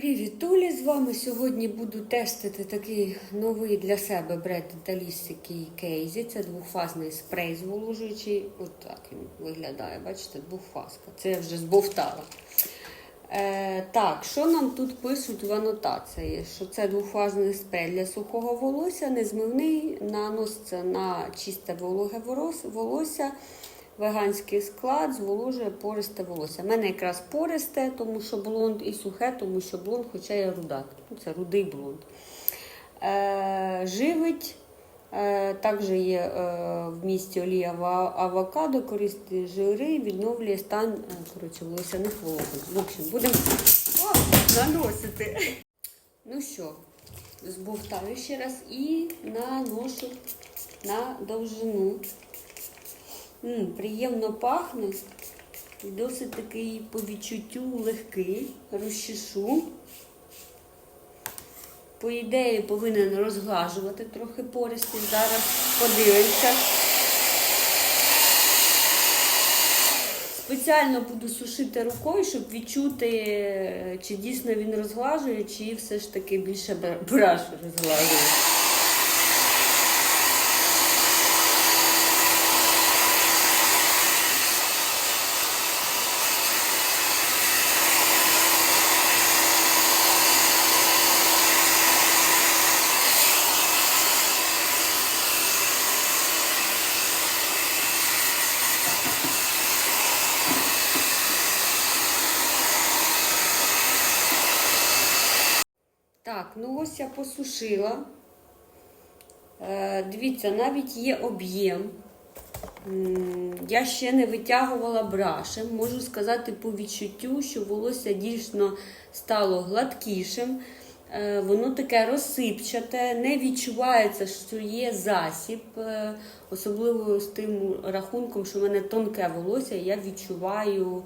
Привіт, Толі з вами. Сьогодні буду тестити такий новий для себе бренд Деталіст, який кейзі. Це двохфазний спрей зволожуючий. От так він виглядає, бачите, двохфазка. Це я вже збовтала. Е, так, що нам тут пишуть в анотації? Що це двохфазний спрей для сухого волосся, незмивний, наноситься на чисте вологе волосся. Веганський склад зволожує пористе волосся. У мене якраз пористе, тому що блонд, і сухе, тому що блонд, хоча я руда. Ну, Це рудий блонд. Е, живить. Е, також є е, в місті олія авокадо, корисні жири, відновлює стан е, коротше, волосяних волокон. В общем, будемо наносити. Ну що, збовтаю ще раз і наношу на довжину. Приємно пахне. Досить такий по відчуттю легкий. Розчешу. По ідеї повинен розглажувати трохи пористі. Зараз подивимося. Спеціально буду сушити рукою, щоб відчути, чи дійсно він розглажує, чи все ж таки більше бра- браш розглажує. Так, ну ось я посушила. Е, дивіться, навіть є об'єм. Я ще не витягувала брашем. Можу сказати по відчуттю, що волосся дійсно стало гладкішим. Е, Воно таке розсипчате, не відчувається, що є засіб, Е, особливо з тим рахунком, що в мене тонке волосся, я відчуваю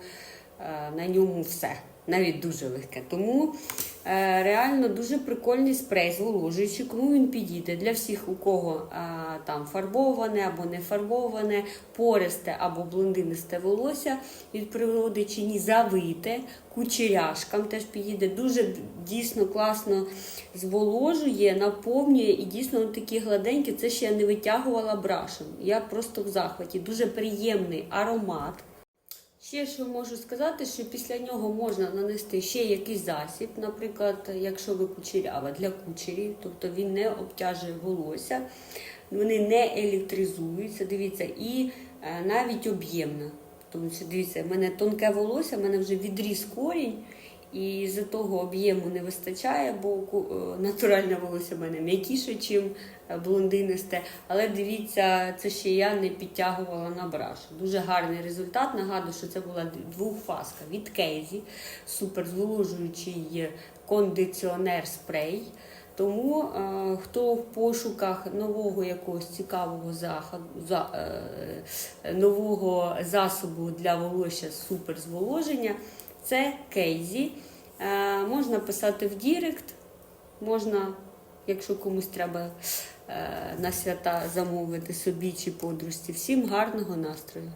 на ньому все, навіть дуже легке. Тому реально дуже прикольний спрей зволожуючий, кому він підійде. Для всіх, у кого е, там фарбоване або не фарбоване, пористе або блондинисте волосся від природи чи ні завите, кучеряшкам теж підійде. Дуже дійсно класно зволожує, наповнює і дійсно такі гладенькі. Це ще я не витягувала брашем. Я просто в захваті. Дуже приємний аромат. Ще що можу сказати, що після нього можна нанести ще якийсь засіб, наприклад, якщо ви кучерява для кучерів, тобто він не обтяжує волосся, вони не електризуються, дивіться, і е, навіть об'ємна. Тому що дивіться, в мене тонке волосся, в мене вже відріз корінь, і з того об'єму не вистачає, бо е, натуральне волосся в мене м'якіше, ніж блондинисте. Але дивіться, це ще я не підтягувала на браш. Дуже гарний результат. Нагадую, що це була двохфаска від Кейзі, супер зволожуючий кондиціонер спрей. Тому е, хто в пошуках нового якогось цікавого заходу, за, е, нового засобу для волосся супер зволоження, це Кейзі. Е, можна писати в Дірект, можна, якщо комусь треба е, на свята замовити собі чи подружці. Всім гарного настрою!